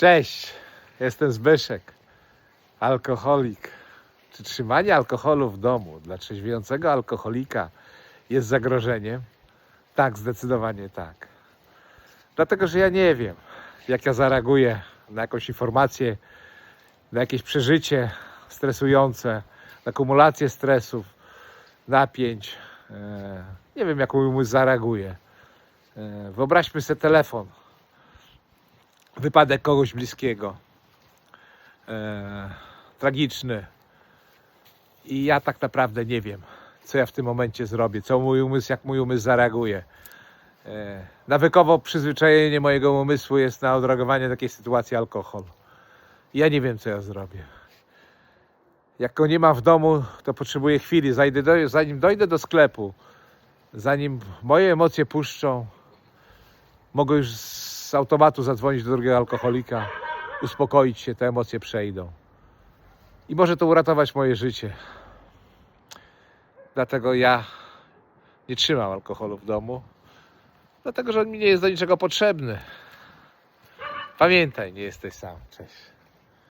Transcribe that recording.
Cześć, jestem Zbyszek, alkoholik. Czy trzymanie alkoholu w domu dla trzeźwiejącego alkoholika jest zagrożeniem? Tak, zdecydowanie tak. Dlatego, że ja nie wiem, jak ja zareaguję na jakąś informację, na jakieś przeżycie stresujące, na kumulację stresów, napięć. E, Nie wiem, jak mój umysł zareaguje. E, Wyobraźmy sobie telefon wypadek kogoś bliskiego. E, tragiczny. I ja tak naprawdę nie wiem, co ja w tym momencie zrobię, co mój umysł, jak mój umysł zareaguje. E, nawykowo przyzwyczajenie mojego umysłu jest na odreagowanie takiej sytuacji alkohol. Ja nie wiem, co ja zrobię. Jak go nie mam w domu, to potrzebuję chwili, do, zanim dojdę do sklepu, zanim moje emocje puszczą, mogę już z automatu zadzwonić do drugiego alkoholika, uspokoić się, te emocje przejdą. I może to uratować moje życie. Dlatego ja nie trzymam alkoholu w domu, dlatego że on mi nie jest do niczego potrzebny. Pamiętaj, nie jesteś sam. Cześć.